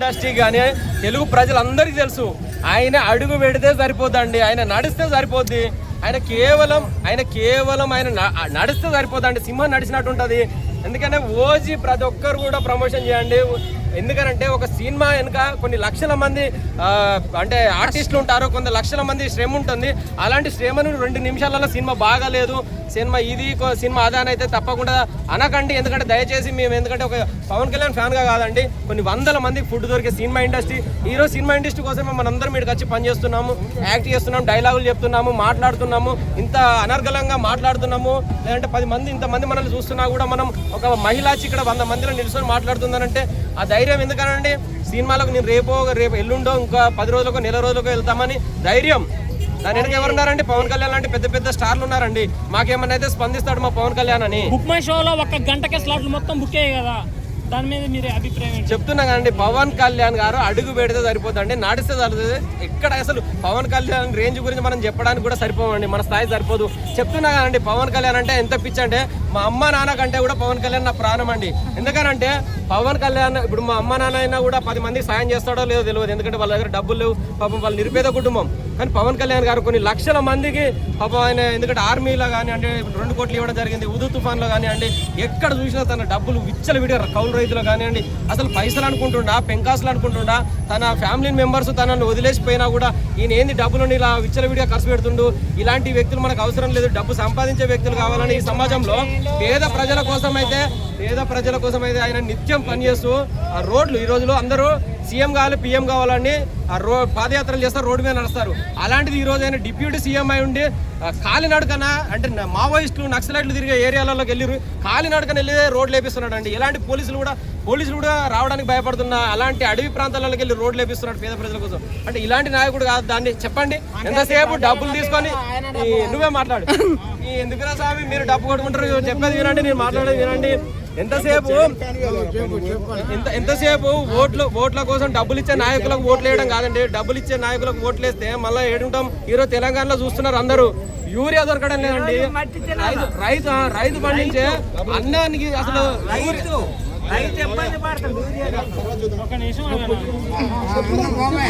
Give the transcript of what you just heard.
Industry కానీ తెలుగు ప్రజలందరికీ తెలుసు. ఆయన అడుగు పెడితే సరిపోద్దండి ఆయన నడిస్తే సరిపోద్ది. ఆయన కేవలం ఆయన కేవలం ఆయన నడిస్తే సరిపోద్దండి సింహం నడిచినట్టు ఉంటుంది ఎందుకంటే ఓజీ ప్రతి ఒక్కరు కూడా ప్రమోషన్ చేయండి. ఎందుకనంటే ఒక సినిమా వెనుక కొన్ని లక్షల మంది అంటే ఆర్టిస్టులు ఉంటారు కొంత లక్షల మంది శ్రమ ఉంటుంది. అలాంటి శ్రమను రెండు నిమిషాలలో సినిమా బాగాలేదు. సినిమా ఇది సినిమా అదానైతే అయితే తప్పకుండా అనకండి. ఎందుకంటే దయచేసి మేము ఎందుకంటే ఒక పవన్ కళ్యాణ్ ఫ్యాన్గా కాదండి కొన్ని వందల మందికి ఫుడ్ దొరికే సినిమా ఇండస్ట్రీ. ఈరోజు సినిమా ఇండస్ట్రీ కోసమే మనందరం ఇక్కడికి వచ్చి పనిచేస్తున్నాము యాక్ట్ చేస్తున్నాము డైలాగులు చెప్తున్నాము మాట్లాడుతున్నాము ఇంత అనర్గళంగా మాట్లాడుతున్నాము. లేదంటే పది మంది ఇంతమంది మనల్ని చూస్తున్నా కూడా మనం ఒక మహిళ ఇక్కడ వంద మందిలో నిలుచొని మాట్లాడుతుందనంటే ఆ ధైర్యం ఎందుకనండి సినిమాలకు నేను రేపో రేపు ఎల్లుండో ఇంకా పది రోజులకు నెల రోజులకు వెళ్తామని ధైర్యం. దాని వెనక ఎవరున్నారండి పవన్ కళ్యాణ్ లాంటి పెద్ద పెద్ద స్టార్లు ఉన్నారండి. మాకేమన్నా అయితే స్పందిస్తాడు మా పవన్ కళ్యాణ్ అని. బుక్ మై షోలో ఒక గంటకే స్లాట్లు మొత్తం బుక్ అయ్యాయి కదా. దాని మీద మీరు అభిప్రాయం చెప్తున్నా కదండి పవన్ కళ్యాణ్ గారు అడుగు పెడితే సరిపోతుందండి నడిస్తే సరిపోతుంది. ఎక్కడ అసలు పవన్ కళ్యాణ్ రేంజ్ గురించి మనం చెప్పడానికి కూడా సరిపోవండి మన స్థాయి సరిపోదు. చెప్తున్నా కదండి పవన్ కళ్యాణ్ అంటే ఎంత పిచ్చి అంటే మా అమ్మ నాన్న కంటే కూడా పవన్ కళ్యాణ్ నా ప్రాణం అండి. ఎందుకనంటే పవన్ కళ్యాణ్ ఇప్పుడు మా అమ్మ నాన్న అయినా కూడా పది మందికి సాయం చేస్తాడో లేదో తెలియదు ఎందుకంటే వాళ్ళ దగ్గర డబ్బులు లేవు పాపం వాళ్ళ నిరుపేద కుటుంబం. కానీ పవన్ కళ్యాణ్ గారు కొన్ని లక్షల మందికి పాపం ఆయన ఎందుకంటే ఆర్మీలో కానివ్వండి రెండు కోట్లు ఇవ్వడం జరిగింది ఉదు తుఫాన్లో కానివ్వండి ఎక్కడ చూసినా తన డబ్బులు విచ్చల విడిగా కౌలు రైతులు కానివ్వండి అసలు పైసలు అనుకుంటుండా పెంకాసులు అనుకుంటుండా తన ఫ్యామిలీ మెంబర్స్ తనను వదిలేసిపోయినా కూడా ఈయన ఏంది డబ్బులను ఇలా విచ్చల విడిగా ఖర్చు పెడుతుండు? ఇలాంటి వ్యక్తులు మనకు అవసరం లేదు. డబ్బు సంపాదించే వ్యక్తులు కావాలని ఈ సమాజంలో పేద ప్రజల కోసం అయితే పేద ప్రజల కోసం అయితే ఆయన నిత్యం పనిచేస్తూ ఆ రోడ్లు ఈ రోజులో అందరూ సీఎం కావాలి పిఎం కావాలని ఆ రో పాదయాత్రలు చేస్తారు రోడ్డు మీద నడుస్తారు. అలాంటిది ఈ రోజు ఆయన డిప్యూటీ సీఎం అయి ఉండి కాలినడకన అంటే మావోయిస్టులు నక్సలైట్లు తిరిగే ఏరియాలలోకి వెళ్ళి కాలినడకన వెళ్ళి రోడ్లు లేపిస్తున్నాడు అండి ఇలాంటి పోలీసులు కూడా పోలీసులు కూడా రావడానికి భయపడుతున్న అలాంటి అడవి ప్రాంతాలకు వెళ్ళి రోడ్లు లేపిస్తున్నాడు పేద ప్రజల కోసం. అంటే ఇలాంటి నాయకుడు కాదు దాన్ని చెప్పండి. ఎంతసేపు డబ్బులు తీసుకొని నువ్వే మాట్లాడు. ఈ ఎందుకురా స్వామి మీరు డబ్బు కొట్టుకుంటారు చెప్పేది వినండి నేను మాట్లాడేది వినండి. ఎంతసేపు? ఎంత ఎంతసేపు? ఓట్లు ఓట్ల కోసం డబ్బులు ఇచ్చే నాయకులకు ఓట్లు వేయడం కాదండి. డబ్బులు ఇచ్చే నాయకులకు ఓట్లు వేస్తే మళ్ళీ ఏడుంటాం. ఈరోజు తెలంగాణలో చూస్తున్నారు అందరూ. యూరియా దొరకడం లేదండి. రైతు రైతు రైతు పండించే అన్నానికి అసలు యూరియా- ఒక నిమిషం ఆగండి.